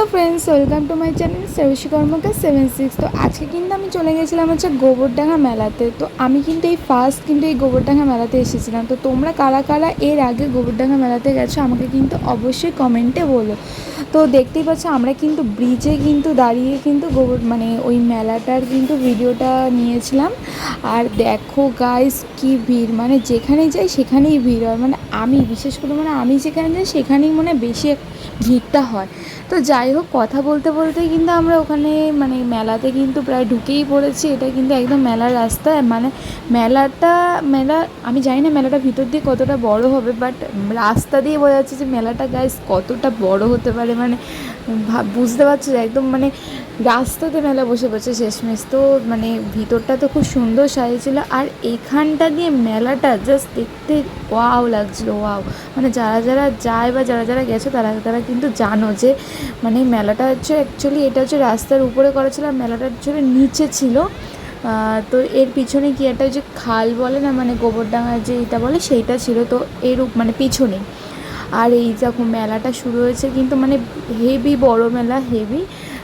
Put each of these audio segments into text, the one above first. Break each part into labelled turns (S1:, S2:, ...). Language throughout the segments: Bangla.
S1: Hello friends welcome to my channel Sebsi Karmakar seven six তো আজকে কিন্তু আমি চলে গেছিলাম হচ্ছে গোবরডাঙ্গা মেলাতে। তো আমি কিন্তু এই ফার্স্ট কিন্তু এই গোবরডাঙ্গা মেলাতে এসেছিলাম। তো তোমরা কারা কারা এর আগে গোবরডাঙ্গা মেলাতে গেছো আমাকে কিন্তু অবশ্যই কমেন্টে বলো। তো দেখতেই পাচ্ছ আমরা কিন্তু ব্রিজে কিন্তু দাঁড়িয়ে কিন্তু গোবর মানে ওই মেলাটার কিন্তু ভিডিওটা নিয়েছিলাম। আর দেখো গাইস কি ভিড় মানে যেখানে যাই সেখানেই ভিড় হয়। মানে আমি, বিশেষ করে মানে আমি যেখানে যাই সেখানেই মানে বেশি ভিড়টা হয়। তো যাই হোক, কথা বলতে বলতে কিন্তু আমরা ওখানে মানে মেলাতে কিন্তু প্রায় ঢুকেই পড়েছি। এটা কিন্তু একদম মেলার রাস্তা। মানে মেলাটা, মেলা, আমি জানি না মেলাটা ভিতর দিয়ে কতটা বড় হবে বাট রাস্তা দিয়ে বোঝা যাচ্ছে যে মেলাটা গাইস কতটা বড় হতে পারে। মানে বুঝতে পারছ একদম মানে রাস্তাতে মেলা বসে পড়ছে, শেষমেশ তো মানে ভিতরটা তো খুব সুন্দর সাজিয়েছিল। আর এখানটা দিয়ে মেলাটা জাস্ট দেখতে ওয়াও লাগছিল ওয়াও মানে যারা যারা যায় বা যারা যারা গেছে, তারা তারা কিন্তু জানো যে মানে মেলাটা হচ্ছে অ্যাকচুয়ালি এটা হচ্ছে রাস্তার উপরে করা ছিল আর মেলাটা হচ্ছে নিচে ছিল। তো এর পিছনে কি একটা যে খাল বলে না মানে গোবরডাঙ্গা যে এটা বলে, সেইটা ছিল তো এর মানে পিছনে। আর এই যখন মেলাটা শুরু হয়েছে কিন্তু মানে হেভি বড় মেলা হেভি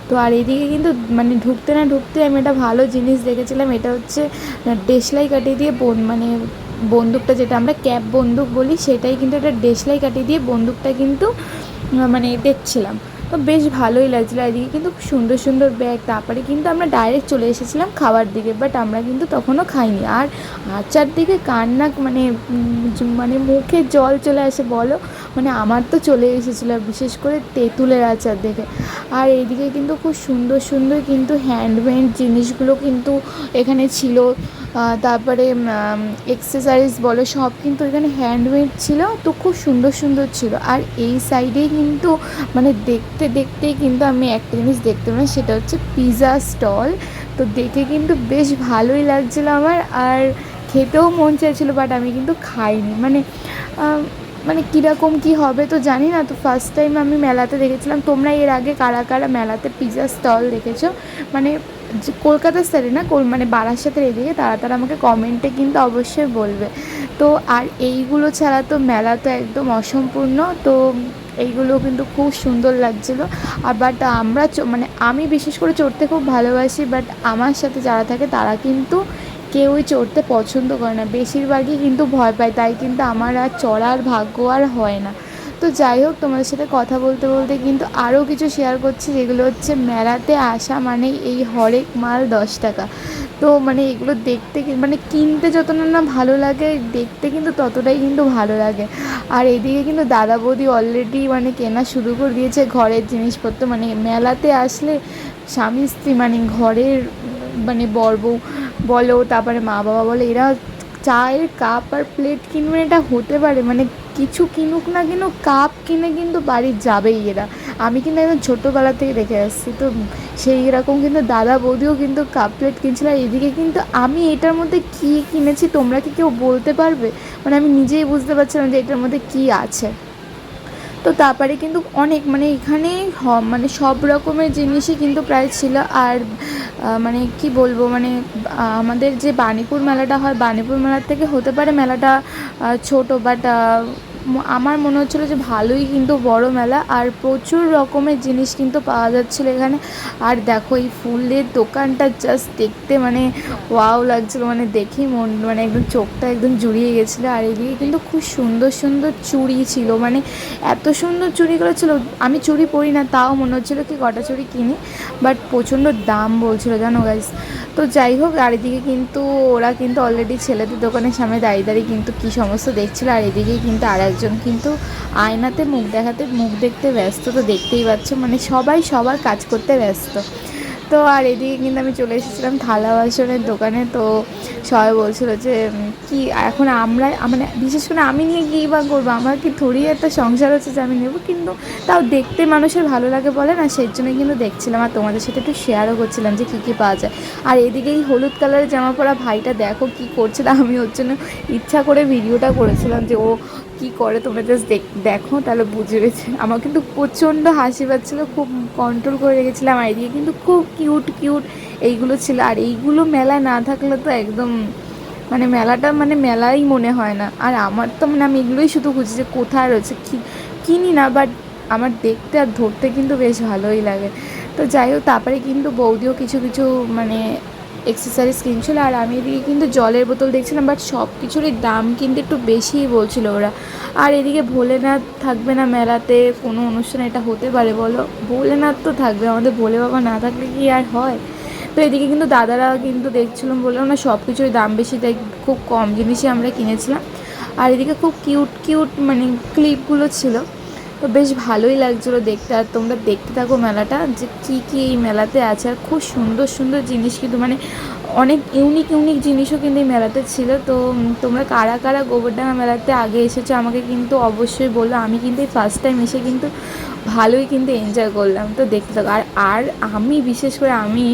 S1: তো আর এদিকে কিন্তু মানে ঢুকতে না ঢুকতে আমি একটা ভালো জিনিস দেখেছিলাম, এটা হচ্ছে দেশলাই কাটিয়ে দিয়ে মানে বন্দুকটা যেটা আমরা ক্যাব বন্দুক বলি, সেটাই কিন্তু একটা দেশলাই কাটিয়ে দিয়ে বন্দুকটা কিন্তু মানে দেখছিলাম। তো বেশ ভালোই লাগছিল এদিকে। কিন্তু সুন্দর সুন্দর ব্যাগ তারপরে কিন্তু আমরা ডাইরেক্ট চলে এসেছিলাম খাবার দিকে বাট আমরা কিন্তু তখনও খাইনি। আর আচার দিকে কান্না মানে মানে মুখে জল চলে আসে বলো? মানে আমার তো চলে এসেছিল, বিশেষ করে তেঁতুলের আচার দেখে। আর এইদিকে কিন্তু খুব সুন্দর সুন্দর কিন্তু হ্যান্ডমেড জিনিসগুলো কিন্তু এখানে ছিল। তারপরে এক্সেসারিজ বলো, সব কিন্তু এখানে হ্যান্ডমেড ছিল, তো খুব সুন্দর সুন্দর ছিল। আর এই সাইডেই কিন্তু মানে দেখতে, দেখতেই কিন্তু আমি একটা জিনিস দেখতে পেলাম সেটা হচ্ছে পিৎজা স্টল তো দেখে কিন্তু বেশ ভালোই লাগছিল আমার, আর খেতেও মন চাইছিলো বাট আমি কিন্তু খাইনি। মানে মানে কীরকম কী হবে তো জানি না, তো ফার্স্ট টাইম আমি মেলাতে দেখেছিলাম। তোমরা এর আগে কারা কারা মেলাতে পিৎজা স্টল দেখেছ? মানে কলকাতার সাইডে না, কোল মানে বারাসাতের এদিকে তারা তারা আমাকে কমেন্টে কিন্তু অবশ্যই বলবে। তো আর এইগুলো ছাড়া তো মেলা তো একদম অসম্পূর্ণ। তো এইগুলো কিন্তু খুব সুন্দর লাগছিল। আর বাট আমরা মানে আমি বিশেষ করে চড়তে খুব ভালোবাসি বাট আমার সাথে যারা থাকে তারা কিন্তু কেউই চড়তে পছন্দ করে না। বেশিরভাগই কিন্তু ভয় পায়, তাই কিন্তু আমার আর চড়ার ভাগ্য আর হয় না। তো যাই হোক, তোমাদের সাথে কথা বলতে বলতে কিন্তু আরও কিছু শেয়ার করছি, যেগুলো হচ্ছে মেলাতে আসা মানে এই হরেক মাল দশ টাকা। তো মানে এগুলো দেখতে মানে কিনতে যতটা না ভালো লাগে, দেখতে কিন্তু ততটাই কিন্তু ভালো লাগে। আর এদিকে কিন্তু দাদা বৌদি অলরেডি মানে কেনা শুরু করে দিয়েছে ঘরের জিনিসপত্র। মানে মেলাতে আসলে স্বামী, স্ত্রী মানে ঘরের মানে বর বউ বলো, তারপরে মা বাবা বলো, এরা চায়ের কাপ আর প্লেট কিনবে এটা হতে পারে। মানে কিছু কিনুক না কিনুক, কাপ কিনে কিন্তু বাড়ি যাবেই এরা। আমি কিন্তু একদম ছোটোবেলা থেকে দেখে আসছি। তো সেই রকম কিন্তু দাদা বৌদিও কিন্তু কাপ প্লেট কিনছিল। এদিকে কিন্তু আমি এটার মধ্যে কী কিনেছি তোমরা কি কেউ বলতে পারবে? মানে আমি নিজেই বুঝতে পারছিলাম যে এটার মধ্যে কী আছে। তো তারপরে কিন্তু অনেক মানে এখানে মানে সব রকমের জিনিসই কিন্তু প্রায় ছিল। আর মানে কি বলব মানে আমাদের যে বাণীপুর মেলাটা হয়, বাণীপুর মেলার থেকে হতে পারে মেলাটা ছোট বাট আমার মনে হচ্ছিল যে ভালোই কিন্তু বড় মেলা আর প্রচুর রকমের জিনিস কিন্তু পাওয়া যাচ্ছিল এখানে। আর দেখো এই ফুলের দোকানটা জাস্ট দেখতে মানে ওয়াও লাগছিল মানে দেখেই মন মানে একদম চোখটা একদম জুড়িয়ে গেছিল। আর এদিকে কিন্তু খুব সুন্দর সুন্দর চুড়ি ছিল মানে এত সুন্দর চুড়িগুলো ছিল। আমি চুড়ি পরি না, তাও মনে হচ্ছিল কি কটা চুড়ি কিনি বাট প্রচণ্ড দাম বলছিল, জানো গাইস তো যাই হোক, আর এদিকে কিন্তু ওরা কিন্তু অলরেডি ছেলেদের দোকানের সামনে দাঁড়িয়ে দাঁড়িয়ে কিন্তু কী সমস্ত দেখছিলো। আর এদিকে কিন্তু আর একজন, কিন্তু আয়নাতে মুখ দেখাতে, মুখ দেখতে ব্যস্ত তো দেখতেই পাচ্ছ মানে সবাই সবার কাজ করতে ব্যস্ত। তো আর এদিকে কিন্তু আমি চলে এসেছিলাম থালা বাসনের দোকানে, তো সবাই বলছিল যে কি এখন আমরা মানে বিশেষ করে আমি নিয়ে কী বা করব? আমার কি থোড়ি একটা সংসার হচ্ছে যে আমি নেব? কিন্তু তাও দেখতে মানুষের ভালো লাগে বলে না, সেই জন্য কিন্তু দেখছিলাম। আর তোমাদের সাথে একটু শেয়ারও করছিলাম যে কী কী পাওয়া যায়। আর এদিকে এই হলুদ কালারের জামা পরা ভাইটা দেখো কী করছে, তা আমি ওর জন্য ইচ্ছা করে ভিডিওটা করেছিলাম যে ও কী করে তোমরা জাস্ট দেখো তাহলে বুঝবে আমার কিন্তু প্রচণ্ড হাসি পাচ্ছিলো, খুব কন্ট্রোল করে রেখেছিলাম এদিকে কিন্তু খুব কিউট কিউট এইগুলো ছিল। আর এইগুলো মেলায় না থাকলে তো একদম মানে মেলাটা মানে মেলাই মনে হয় না। আর আমার তো মানে আমি এগুলোই শুধু খুঁজি যে কোথায় রয়েছে, কি, কিনি না বাট আমার দেখতে আর ধরতে কিন্তু বেশ ভালোই লাগে। তো যাই হোক, তারপরে কিন্তু বৌদিও কিছু কিছু মানে এক্সেসারিজ কিনছিল আর আমি এদিকে কিন্তু জলের বোতল দেখছিলাম বাট সব কিছুরই দাম কিন্তু একটু বেশিই বলছিল ওরা। আর এদিকে ভোলেনাথ থাকবে না মেলাতে, কোনো অনুষ্ঠানে এটা হতে পারে বলো? ভোলেনাথ তো থাকবে, আমাদের ভোলে বাবা না থাকলে কি আর হয়? তো এদিকে কিন্তু দাদারা কিন্তু দেখছিলাম বললাম না সব কিছুরই দাম বেশি, তাই খুব কম জিনিসই আমরা কিনেছিলাম। আর এদিকে খুব কিউট কিউট মানে ক্লিপগুলো ছিল। তো বেশ ভালোই লাগছিল দেখতে। আর তোমরা দেখতে থাকো মেলাটা যে কী কী এই মেলাতে আছে। আর খুব সুন্দর সুন্দর জিনিস কিন্তু মানে অনেক ইউনিক ইউনিক জিনিসও কিন্তু এই মেলাতে ছিল। তো তোমরা কারা কারা গোবরডাঙ্গা মেলাতে আগে এসেছ আমাকে কিন্তু অবশ্যই বলল আমি কিন্তু এই ফার্স্ট টাইম এসে কিন্তু ভালোই কিন্তু এনজয় করলাম। তো দেখতে থাকো। আর আর আমি বিশেষ করে আমি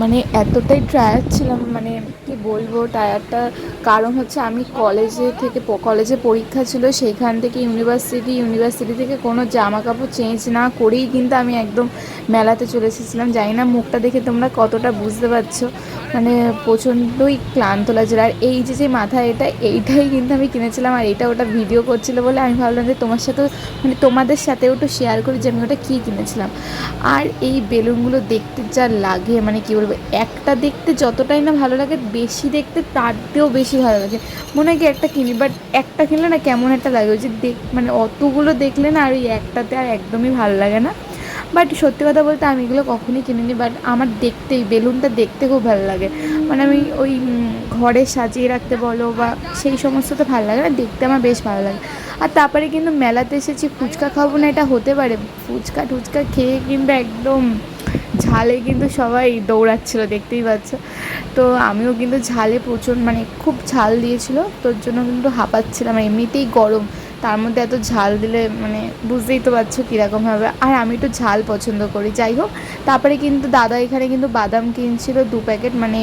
S1: মানে এতটাই টায়ার ছিলাম মানে কি বলব টায়ারটা কারণ হচ্ছে আমি কলেজে থেকে কলেজে পরীক্ষা ছিল, সেইখান থেকে ইউনিভার্সিটি ইউনিভার্সিটি থেকে কোনো জামা কাপড় চেঞ্জ না করেই কিন্তু আমি একদম মেলাতে চলে এসেছিলাম। জানি না মুখটা দেখে তোমরা কতটা বুঝতে পারছ। মানে প্রচণ্ডই ক্লান্ত লাগছিল। আর এই যে যে মাথায় এটা, এইটাই কিন্তু আমি কিনেছিলাম আর এটা ওটা ভিডিও করছিল বলে আমি ভাবলাম যে তোমার সাথেও মানে তোমাদের সাথে একটু শেয়ার করি যে আমি ওটা কী কিনেছিলাম। আর এই বেলুনগুলো দেখতে যা লাগে মানে কী বলব, একটা দেখতে যতটাই না ভালো লাগে, বেশি দেখতে তার থেকেও বেশি ভালো লাগে। মনে হয় কি একটা কিনি বাট একটা কিনলে না কেমন একটা লাগে, ওই যে দেখ মানে অতগুলো দেখলে না আর ওই একটাতে আর একদমই ভালো লাগে না। বাট সত্যি কথা বলতে আমি এগুলো কখনই কিনিনি, বাট আমার দেখতেই, বেলুনটা দেখতে খুব ভালো লাগে। মানে আমি ওই ঘরে সাজিয়ে রাখতে বলো বা সেই সমস্ত তো ভালো লাগে না, দেখতে আমার বেশ ভালো লাগে। আর তারপরে কিন্তু মেলাতে এসেছি, ফুচকা খাব না, এটা হতে পারে। ফুচকা টুচকা খেয়ে কিন্তু একদম ঝালে কিন্তু সবাই দৌড়াচ্ছিল, দেখতেই পাচ্ছ। তো আমিও কিন্তু ঝালে প্রচুর মানে খুব ঝাল দিয়েছিল, তোর জন্য কিন্তু হাঁপাচ্ছিলাম এমনিতেই গরম। তার মধ্যে এত ঝাল দিলে মানে বুঝতেই তো পারছ কীরকম হবে। আর আমি একটু ঝাল পছন্দ করি, যাই হোক। তারপরে কিন্তু দাদা এখানে কিন্তু বাদাম কিনছিল দু প্যাকেট মানে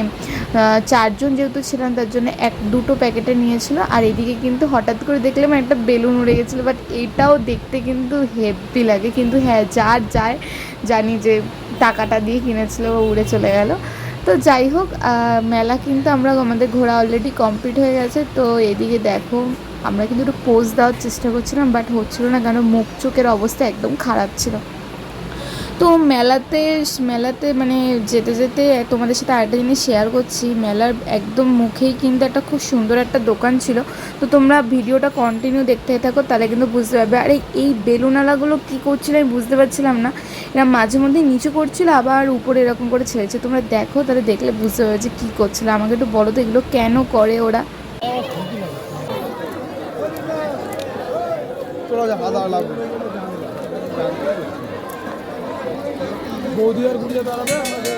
S1: চারজন যেহেতু ছিলাম তার জন্য এক, দুটো প্যাকেটে নিয়েছিল। আর এদিকে কিন্তু হঠাৎ করে দেখলাম একটা বেলুন উড়ে গেছিল বাট এটাও দেখতে কিন্তু হেভি লাগে। কিন্তু হ্যাঁ যার যায় জানি যে টাকাটা দিয়ে কিনেছিল উড়ে চলে গেল। তো যাই হোক মেলা কিন্তু আমরা আমাদের ঘোরা অলরেডি কমপ্লিট হয়ে গেছে। তো এদিকে দেখো আমরা কিন্তু একটু পোজ দেওয়ার চেষ্টা করছিলাম বাট হচ্ছিল না কেন মুখ চোখের অবস্থা একদম খারাপ ছিল। তো মেলাতে মেলাতে মানে যেতে যেতে তোমাদের সাথে আরেকটা জিনিস শেয়ার করছি। মেলার একদম মুখেই কিন্তু একটা খুব সুন্দর একটা দোকান ছিল। তো তোমরা ভিডিওটা কন্টিনিউ দেখতে থাকো, তাহলে কিন্তু বুঝতে পারবে। আর এই- বেলুনালাগুলো কী করছিল আমি বুঝতে পারছিলাম না। এরা মাঝে মধ্যে নিচু করছিল, আবার উপরে এরকম করে ছেড়েছে। তোমরা দেখো, তাহলে দেখলে বুঝতে পারবে যে কী করছিল। আমাকে একটু বলো তো, এগুলো কেন করে ওরা?
S2: খাওয়া দাওয়া লাগবে বৌদি আর গুড়িয়ে দাঁড়াবে আমাদের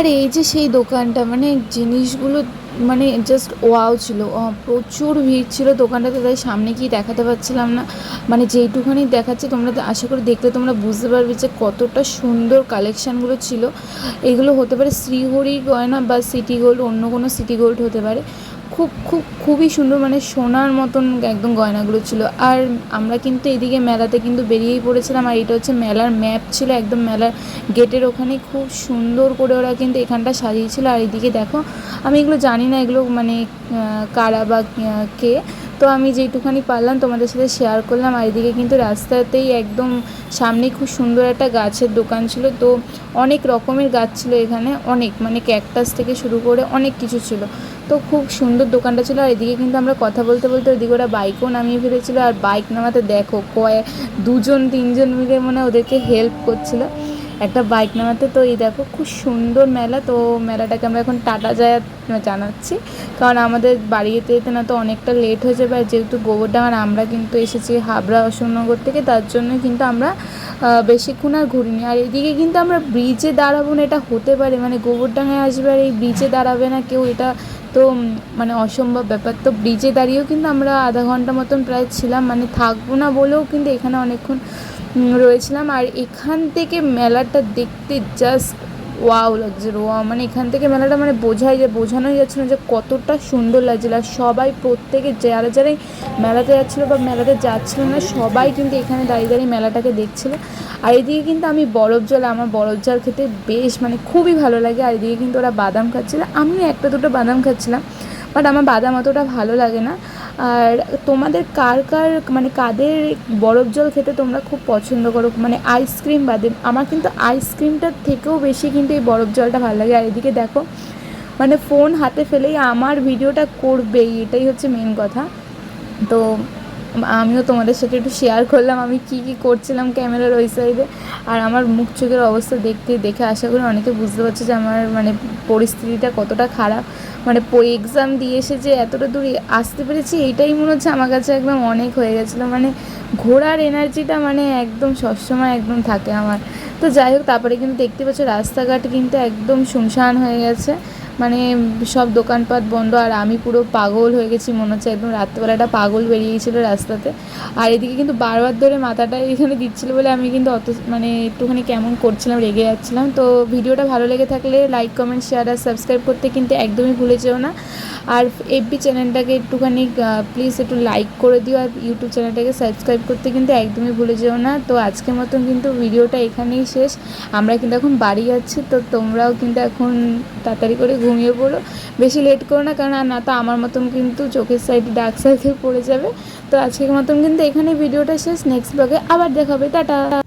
S1: আর এই যে সেই দোকানটা মানে জিনিসগুলো মানে জাস্ট ওয়াও ছিল। প্রচুর ভিড় ছিল দোকানটাতে, তাই সামনে কি দেখাতে পারছিলাম না। মানে যেইটুখানি দেখাচ্ছে, তোমরা আশা করি দেখলে তোমরা বুঝতে পারবে যে কতটা সুন্দর কালেকশানগুলো ছিল। এগুলো হতে পারে শ্রীহরি গয়না বা সিটি গোল্ড, অন্য কোনো সিটি গোল্ড হতে পারে। খুব খুব, খুবই সুন্দর মানে সোনার মতন একদম গয়নাগুলো ছিল। আর আমরা কিন্তু এদিকে মেলাতে কিন্তু বেরিয়েই পড়েছিলাম আর এটা হচ্ছে মেলার ম্যাপ ছিল, একদম মেলার গেটের ওখানে খুব সুন্দর করে ওরা কিন্তু এখানটা সাজিয়েছিল। আর এদিকে দেখো, আমি এগুলো জানি না এগুলো মানে কারা বা কে। তো আমি যেইটুখানি পারলাম তোমাদের সাথে শেয়ার করলাম, আর এদিকে কিন্তু রাস্তাতেই একদম সামনেই খুব সুন্দর একটা গাছের দোকান ছিল। তো অনেক রকমের গাছ ছিল এখানে, অনেক মানে ক্যাকটাস থেকে শুরু করে অনেক কিছু ছিল। তো খুব সুন্দর দোকানটা ছিল, আর এদিকে কিন্তু আমরা কথা বলতে বলতে ওদিকে ওরা বাইকও নামিয়ে ফেলেছিলো, আর বাইক নামাতে দেখো কয়েক দুজন, তিনজন মিলে মানে ওদেরকে হেল্প করছিল। একটা বাইক নামাতে। তো এই দেখো, খুব সুন্দর মেলা। তো মেলাটাকে আমরা এখন টাটা যায় জানাচ্ছি। কারণ আমাদের বাড়ি যেতে যেতে না তো অনেকটা লেট হয়ে যাবে। আর যেহেতু গোবরডাঙ্গার আমরা কিন্তু এসেছি হাবড়া অশোকনগর থেকে, তার জন্য কিন্তু আমরা বেশিক্ষণ আর ঘুরিনি। আর এদিকে কিন্তু আমরা ব্রিজে দাঁড়াবো না, এটা হতে পারে। মানে গোবরডাঙ্গায় আসবে আর এই ব্রিজে দাঁড়াবে না কেউ। এটা তো মানে অসম্ভব ব্যাপার। তো ব্রিজে দাঁড়িয়েও কিন্তু আমরা আধা ঘণ্টা মতন প্রায় ছিলাম। মানে থাকব না বলেও কিন্তু এখানে অনেকক্ষণ রয়েছিলাম। আর এখান থেকে মেলাটা দেখতে জাস্ট ওয়াও লাগছে ওয়াও মানে এখান থেকে মেলাটা মানে বোঝাই যে বোঝানোই যাচ্ছে না যে কতটা সুন্দর লাগছিল। আর সবাই প্রত্যেকে, যারা যারাই মেলাতে যাচ্ছিল বা মেলাতে যাচ্ছিল না, সবাই কিন্তু এখানে দাঁড়িয়ে দাঁড়িয়ে মেলাটাকে দেখছিলো। আর এদিকে কিন্তু আমি বরফ জল, আমার বরফ জল খেতে বেশ মানে খুবই ভালো লাগে। আর এদিকে কিন্তু ওরা বাদাম খাচ্ছিলো। আমিও একটা দুটো বাদাম খাচ্ছিলাম বাট আমার বাদাম অতটা ভালো লাগে না। আর তোমাদের কার কার মানে কাদের বরফ জল খেতে তোমরা খুব পছন্দ করো? মানে আইসক্রিম বাদে, আমার কিন্তু আইসক্রিমটার থেকেও বেশি কিন্তু এই বরফ জলটা ভালো লাগে। আর এদিকে দেখো মানে ফোন হাতে ফেলেই আমার ভিডিওটা করবেই, এটাই হচ্ছে মেন কথা। তো আমিও তোমাদের সাথে একটু শেয়ার করলাম, আমি কি কি করছিলাম ক্যামেরার ওই সাইডে আর আমার মুখ চোখের অবস্থা দেখতে, দেখে আশা করি অনেকে বুঝতে পারছে যে আমার মানে পরিস্থিতিটা কতটা খারাপ। মানে এক্সাম দিয়ে এসে যে এতটা দূরে আসতে পেরেছি, এইটাই মনে হচ্ছে আমার কাছে একদম অনেক হয়ে গেছিল। মানে ঘোরার এনার্জিটা মানে একদম সবসময় একদম থাকে আমার। তো যাই হোক, তারপরে কিন্তু দেখতে পাচ্ছ রাস্তাঘাট কিন্তু একদম শুনশান হয়ে গেছে। মানে সব দোকানপাট বন্ধ, আর আমি পুরো পাগল হয়ে গেছি, মনে হচ্ছে একদম রাত্রেবেলাটা পাগল বেরিয়েছিল রাস্তাতে। আর এদিকে কিন্তু বারবার ধরে মাথাটা এখানে দিচ্ছিল বলে আমি কিন্তু অত মানে একটুখানি কেমন করছিলাম, রেগে যাচ্ছিলাম। তো ভিডিওটা ভালো লেগে থাকলে লাইক কমেন্ট শেয়ার আর সাবস্ক্রাইব করতে কিন্তু একদমই ভুলে যেও না। আর এফবি চ্যানেলটাকে একটুখানি প্লিজ একটু লাইক করে দিও, আর ইউটিউব চ্যানেলটাকে সাবস্ক্রাইব করতে কিন্তু একদমই ভুলে যেও না। তো আজকের মতন কিন্তু ভিডিওটা এখানেই শেষ। আমরা কিন্তু এখন বাড়ি যাচ্ছি, তো তোমরাও কিন্তু এখন তাড়াতাড়ি করে ঘুমিয়ে পড়ো। বেশি লেট করো না, কারণ আর না তো আমার মতন কিন্তু চোখের সাইডে ডার্ক সার্কেল পড়ে যাবে। তো আজকের মতন কিন্তু এখানে ভিডিওটা শেষ। নেক্সট ব্লগে আবার দেখাবে টাটা!